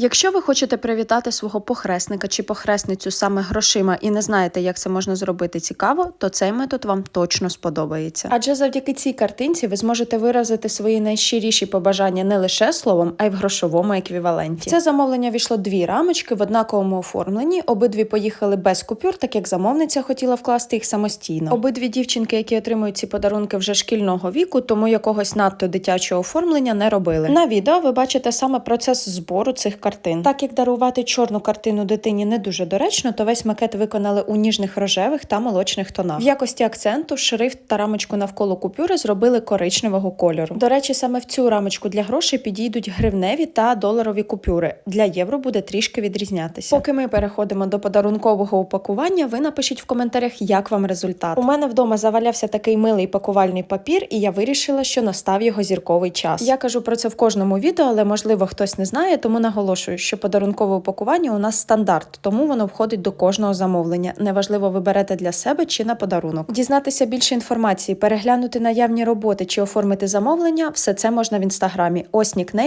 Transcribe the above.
Якщо ви хочете привітати свого похресника чи похресницю саме грошима і не знаєте, як це можна зробити цікаво, то цей метод вам точно сподобається. Адже завдяки цій картинці ви зможете виразити свої найщиріші побажання не лише словом, а й в грошовому еквіваленті. Це замовлення війшло дві рамочки в однаковому оформленні. Обидві поїхали без купюр, так як замовниця хотіла вкласти їх самостійно. Обидві дівчинки, які отримують ці подарунки вже шкільного віку, тому якогось надто дитячого оформлення не робили. На відео ви бачите саме процес збору цих картин. Так як дарувати чорну картину дитині не дуже доречно, то весь макет виконали у ніжних рожевих та молочних тонах. В якості акценту шрифт та рамочку навколо купюри зробили коричневого кольору. До речі, саме в цю рамочку для грошей підійдуть гривневі та доларові купюри. Для євро буде трішки відрізнятися. Поки ми переходимо до подарункового упакування, ви напишіть в коментарях, як вам результат. У мене вдома завалявся такий милий пакувальний папір, і я вирішила, що настав його зірковий час. Я кажу про це в кожному відео, але можливо хтось не знає, тому наголошую, що подарункове упакування у нас стандарт, тому воно входить до кожного замовлення. Неважливо, ви берете для себе чи на подарунок. Дізнатися більше інформації, переглянути наявні роботи чи оформити замовлення все це можна в інстаграмі. Ось нікнейм.